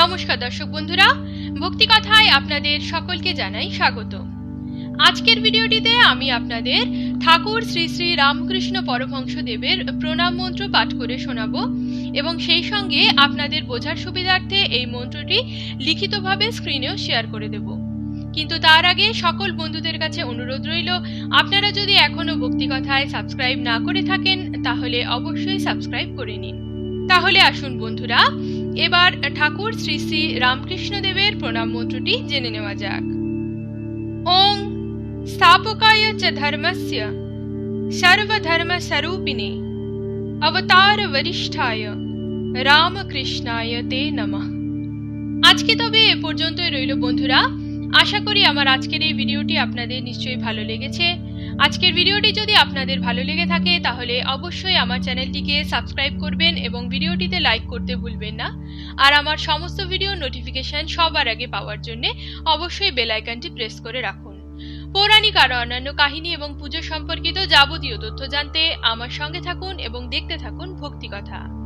নমস্কার দর্শক বন্ধুরা, ভক্তি কথায় আপনাদের সকলকে জানাই স্বাগত। আজকের ভিডিওটিতে আমি আপনাদের ঠাকুর শ্রী শ্রী রামকৃষ্ণ পরমহংস দেবের প্রণাম মন্ত্র পাঠ করে শোনাব এবং সেই সঙ্গে আপনাদের বোঝার সুবিধার্থে এই মন্ত্রটি লিখিতভাবে স্ক্রিনেও শেয়ার করে দেব। কিন্তু তার আগে সকল বন্ধুদের কাছে অনুরোধ রইল, আপনারা যদি এখনও ভক্তি কথায় সাবস্ক্রাইব না করে থাকেন, তাহলে অবশ্যই সাবস্ক্রাইব করে নিন। তাহলে আসুন বন্ধুরা এবার ঠাকুর শ্রী শ্রী রামকৃষ্ণ দেবের প্রণাম মন্ত্রটি জেনে নেওয়া যাক। ওং স্থাপকায় চ ধর্মস্য সর্বধর্ম স্বরূপিণে অবতার বরিষ্ঠায় রামকৃষ্ণায় তে নমঃ। আজকে তবে এ পর্যন্তই রইল বন্ধুরা। আশা করি আমার আজকের এই ভিডিওটি আপনাদের নিশ্চয়ই ভালো লেগেছে। আজকের ভিডিওটি যদি আপনাদের ভালো লেগে থাকে, তাহলে অবশ্যই আমার চ্যানেলটিকে সাবস্ক্রাইব করবেন এবং ভিডিওটিতে লাইক করতে ভুলবেন না। আর আমার সমস্ত ভিডিও নোটিফিকেশন সবার আগে পাওয়ার জন্য অবশ্যই বেল প্রেস করে রাখুন। পৌরাণিক আরও অন্যান্য কাহিনী এবং পুজো সম্পর্কিত যাবতীয় তথ্য জানতে আমার সঙ্গে থাকুন এবং দেখতে থাকুন ভক্তি কথা